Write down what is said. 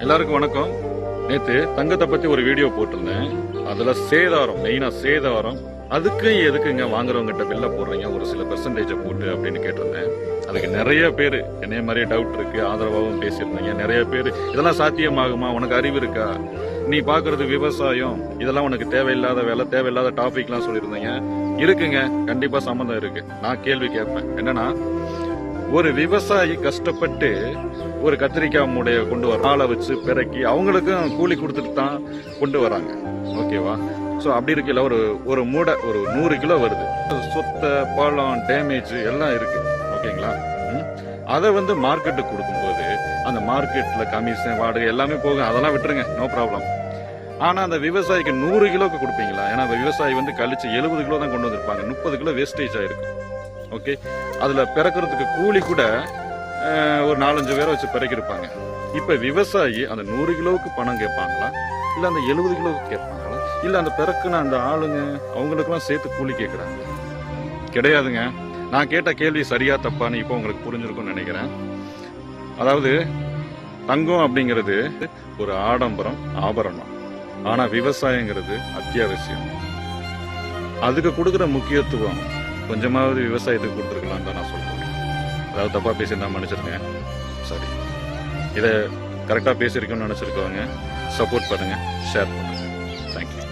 எல்லாருக்கும் வணக்கம். நேத்து தங்கத்தை பத்தி ஒரு வீடியோ போட்டிருந்தேன். அதுல சேதாரம் மெயினா சேதாரம். அதுக்கு எதுக்குங்க வாங்குறவங்ககிட்ட பில்ல போடுறீங்க? ஒரு சில பெர்சன்டேஜை போட்டு அப்படின்னு கேட்டிருந்தேன். அதுக்கு நிறைய பேர் என்னைய மாதிரியே டவுட் இருக்கு ஆதரவாகவும் பேசியிருந்தீங்க. நிறைய பேர் இதெல்லாம் சாத்தியமாகுமா? உனக்கு அறிவு இருக்கா? நீ பாக்குறது விவசாயம். இதெல்லாம் உனக்கு தேவையில்லாத வேலை தேவையில்லாத டாபிக்லாம் சொல்லியிருந்தீங்க. இருக்குங்க கண்டிப்பா சம்மந்தம் இருக்கு. நான் கேள்வி கேட்பேன். என்னன்னா ஒரு விவசாயி கஷ்டப்பட்டு ஒரு கத்திரிக்காய் மூடைய கொண்டு வர ஆளை வச்சு பிறக்கி அவங்களுக்கும் கூலி கொடுத்துட்டு தான் கொண்டு வராங்க. ஓகேவா? ஸோ அப்படி இருக்கல ஒரு ஒரு மூடை ஒரு நூறு கிலோ வருது. சொத்த பழம் டேமேஜ் எல்லாம் இருக்கு. ஓகேங்களா? அதை வந்து மார்க்கெட்டுக்கு கொடுக்கும்போது அந்த மார்க்கெட்டில் கமிஷன் வாடகை எல்லாமே போகும். அதெல்லாம் விட்டுருங்க. நோ ப்ராப்ளம் ஆனால் அந்த விவசாயிக்கு நூறு கிலோக்கு கொடுப்பீங்களா? ஏன்னா அந்த விவசாயி வந்து கழிச்சு எழுபது கிலோ தான் கொண்டு வந்திருப்பாங்க. முப்பது கிலோ வேஸ்டேஜ் ஆயிருக்கும் ஓகே? அதில் பிறக்கிறதுக்கு கூலி கூட ஒரு நாலஞ்சு பேரை வச்சு பிறக்கிருப்பாங்க. இப்போ விவசாயி அந்த நூறு கிலோவுக்கு பணம் கேட்பாங்களா? இல்லை அந்த எழுபது கிலோவுக்கு கேட்பாங்களா? இல்லை அந்த பிறக்குன அந்த ஆளுங்க அவங்களுக்கெல்லாம் சேர்த்து கூலி கேட்குறாங்க? கிடையாதுங்க. நான் கேட்ட கேள்வி சரியா தப்பான்னு இப்போ உங்களுக்கு புரிஞ்சிருக்கும்னு நினைக்கிறேன். அதாவது தங்கம் அப்படிங்கிறது ஒரு ஆடம்பரம் ஆபரணம். ஆனால் விவசாயங்கிறது அத்தியாவசியம். அதுக்கு கொடுக்குற முக்கியத்துவம் கொஞ்சமாவது விவசாயத்துக்கு கொடுத்துருக்கலாம் தான் நான் சொல்கிறேன் அதாவது தப்பாக பேசியிருந்தா மன்னிச்சிருக்கேன் சரி இதை கரெக்டாக பேசியிருக்கோன்னு நினச்சிருக்கவங்க சப்போர்ட் பண்ணுங்கள் ஷேர் பண்ணுங்கள் தேங்க்யூ